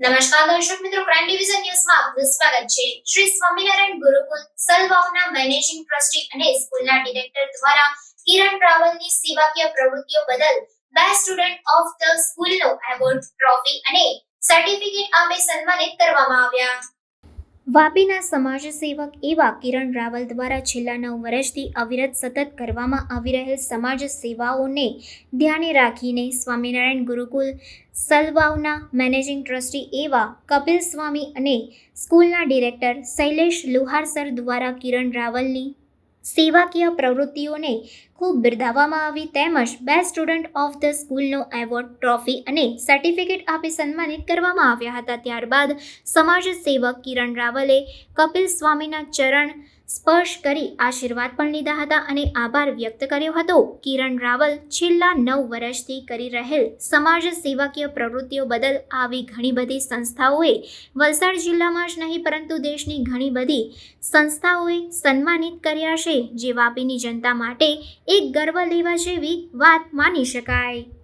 નમસ્કાર દર્શક મિત્રો ક્રાઇમ ડિવિઝન ન્યૂઝમાં આપનું સ્વાગત છે. શ્રી સ્વામિનારાયણ ગુરુકુલ સલવાવના મેનેજિંગ ટ્રસ્ટી અને સ્કૂલના ડિરેક્ટર દ્વારા કિરણ રાવલની સેવાકીય પ્રવૃત્તિઓ બદલ બેસ્ટ સ્ટુડન્ટ ઓફ ધ સ્કૂલનો એવોર્ડ ટ્રોફી અને સર્ટિફિકેટ આપી સન્માનિત કરવામાં આવ્યા. વાપીના સમાજ સેવક એવા કિરણ રાવલ દ્વારા છેલ્લા નવ વર્ષથી અવિરત સતત કરવામાં આવી રહેલ સમાજ સેવાઓને ધ્યાને રાખીને સ્વામિનારાયણ ગુરુકુલ સલવાવના મેનેજિંગ ટ્રસ્ટી એવા કપિલ સ્વામી અને સ્કૂલના ડિરેક્ટર શૈલેષ લુહાર સર દ્વારા કિરણ રાવલની સેવાકીય પ્રવૃત્તિઓને ખૂબ બિરદાવવામાં આવી તેમજ બેસ્ટ સ્ટુડન્ટ ઓફ ધ સ્કૂલનો એવોર્ડ ટ્રોફી અને સર્ટિફિકેટ આપી સન્માનિત કરવામાં આવ્યા હતા. ત્યારબાદ સમાજ સેવક કિરણ રાવલે કપિલ સ્વામીના ચરણ સ્પર્શ કરી આશીર્વાદ પણ લીધા હતા અને આભાર વ્યક્ત કર્યો હતો. કિરણ રાવલ છેલ્લા નવ વર્ષથી કરી રહેલ સમાજ સેવાકીય પ્રવૃત્તિઓ બદલ આવી ઘણી બધી સંસ્થાઓએ વલસાડ જિલ્લામાં જ નહીં, પરંતુ દેશની ઘણી બધી સંસ્થાઓએ સન્માનિત કર્યા છે. જે વાપીની જનતા માટે એક ગર્વ લેવા જેવી વાત માની શકાય.